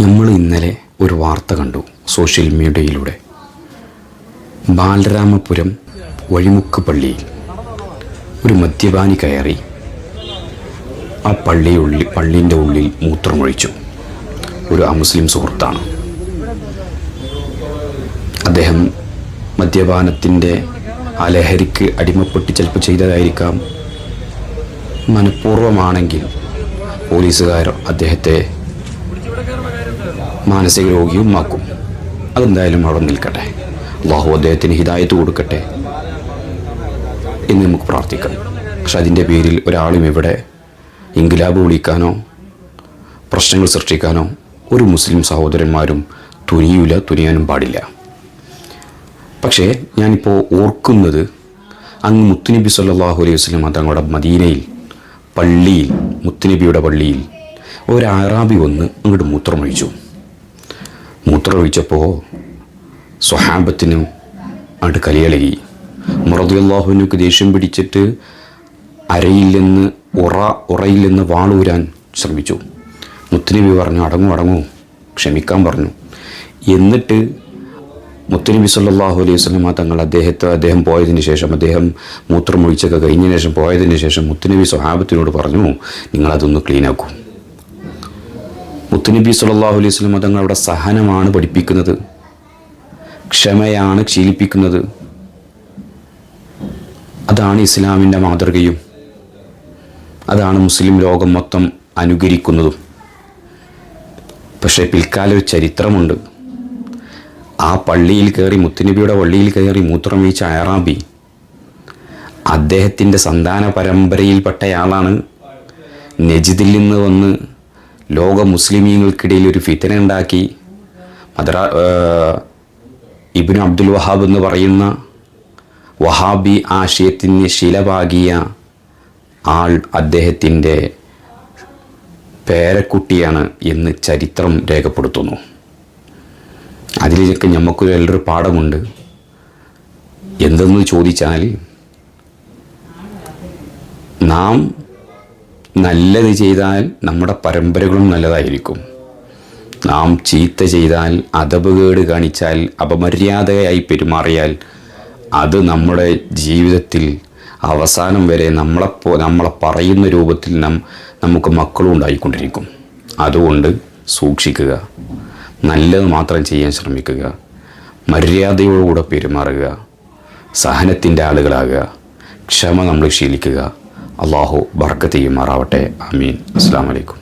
നമ്മൾ ഇന്നലെ ഒരു വാർത്ത കണ്ടു സോഷ്യൽ മീഡിയയിലൂടെ. ബാലരാമപുരം വഴിമുക്ക് പള്ളിയിൽ ഒരു മദ്യപാനി കയറി. ആ പള്ളി ഉള്ളിൽ പള്ളീന്റെ ഉള്ളിൽ മൂത്രമൊഴിച്ചു. ഒരു അമുസ്ലിം സുഹൃത്താണ്. അദ്ദേഹം മദ്യപാനത്തിന്റെ ആ ലഹരിക്ക് അടിമപ്പെട്ട് ചിലപ്പോൾ ചെയ്തതായിരിക്കാം. മനഃപൂർവമാണെങ്കിൽ പോലീസുകാർ അദ്ദേഹത്തെ മാനസിക രോഗിയും ആക്കും. അതെന്തായാലും അവിടെ നിൽക്കട്ടെ. അള്ളാഹു അദ്ദേഹത്തിന് ഹിദായത്ത് കൊടുക്കട്ടെ. എന്ന് നമുക്ക് പ്രാർത്ഥിക്കാം. പക്ഷെ അതിന്റെ പേരിൽ ഒരാളും ഇവിടെ ഇൻകിലാബ് വിളിക്കാനോ പ്രശ്നങ്ങൾ സൃഷ്ടിക്കാനോ ഒരു മുസ്ലിം സഹോദരന്മാരും തുനിയൂല തുനിയാനും പാടില്ല. പക്ഷേ ഞാനിപ്പോൾ ഓർക്കുന്നത് അങ്ങ് മുത്തുനബി സല്ലാഹു അലൈഹി വസ്ലം തങ്ങളുടെ മദീനയിൽ പള്ളിയിൽ മുത്തുനബിയുടെ പള്ളിയിൽ ഒരു ആറാബി വന്ന് അങ്ങോട്ട് മൂത്രമൊഴിച്ചു. മൂത്രമൊഴിച്ചപ്പോൾ സ്വഹാബത്തിന് അങ്ങോട്ട് കലിയളകി മുറദിയല്ലാഹുവിനൊക്കെ ദേഷ്യം പിടിച്ചിട്ട് അരയിൽ നിന്ന് ഉറ ഉറയിൽ നിന്ന് വാളൂരാൻ ശ്രമിച്ചു. മുത്തുനബി പറഞ്ഞു അടങ്ങൂ അടങ്ങൂ ക്ഷമിക്കാൻ പറഞ്ഞു. എന്നിട്ട് മുത്തുനബി സല്ലാഹു അലൈഹി വസ്ലമ തങ്ങൾ അദ്ദേഹത്തെ അദ്ദേഹം പോയതിന് ശേഷം അദ്ദേഹം മൂത്രമൊഴിച്ചൊക്കെ കഴിഞ്ഞതിന് ശേഷം പോയതിന് ശേഷം മുത്തുനബി സ്വഹാബത്തിനോട് പറഞ്ഞു നിങ്ങളതൊന്ന് ക്ലീനാക്കൂ. മുത്തുനബി സല്ലാഹു അലൈഹി സ്വലം തങ്ങളുടെ സഹനമാണ് പഠിപ്പിക്കുന്നത്. ക്ഷമയാണ് ശീലിപ്പിക്കുന്നത്. അതാണ് ഇസ്ലാമിന്റെ മാതൃകയും. അതാണ് മുസ്ലിം ലോകം മൊത്തം അനുകരിക്കുന്നതും. പക്ഷേ പിൽക്കാല ഒരു ചരിത്രമുണ്ട്. ആ പള്ളിയിൽ കയറി മുത്തുനബിയുടെ പള്ളിയിൽ കയറി മൂത്രമൊഴിച്ച അയറാബി അദ്ദേഹത്തിന്റെ സന്താന പരമ്പരയിൽപ്പെട്ടയാളാണ്. നജിദിൽ നിന്ന് വന്ന് ലോക മുസ്ലിമീങ്ങൾക്കിടയിൽ ഒരു ഫിത്തന ഉണ്ടാക്കി. മദ്രാ ഇബിന് അബ്ദുൽ വഹാബ് എന്ന് പറയുന്ന വഹാബി ആശയത്തിന് ശിലപാകിയ ആൾ അദ്ദേഹത്തിന്റെ പേരക്കുട്ടിയാണ് എന്ന് ചരിത്രം രേഖപ്പെടുത്തുന്നു. അതിലേക്ക് നമുക്ക് നല്ലൊരു പാഠമുണ്ട്. എന്തെന്ന് ചോദിച്ചാൽ നാം നല്ലത് ചെയ്താൽ നമ്മുടെ പരമ്പരകളും നല്ലതായിരിക്കും. നാം ചീത്ത ചെയ്താൽ അതപകേട് കാണിച്ചാൽ അപമര്യാദയായി പെരുമാറിയാൽ അത് നമ്മുടെ ജീവിതത്തിൽ അവസാനം വരെ നമ്മളെപ്പോ നമ്മളെ പറയുന്ന രൂപത്തിൽ നാം നമുക്ക് മക്കളും ഉണ്ടായിക്കൊണ്ടിരിക്കും. അതുകൊണ്ട് സൂക്ഷിക്കുക. നല്ലത് മാത്രം ചെയ്യാൻ ശ്രമിക്കുക. മര്യാദയോടുകൂടെ പെരുമാറുക. സഹനത്തിന്റെ ആളുകളാകുക. ക്ഷമ നമ്മൾ ശീലിക്കുക. അള്ളാഹു ബർക്കത്ത് ചെയ്യുമാറാവട്ടെ. അമീൻ അസ്സാം വലൈക്കും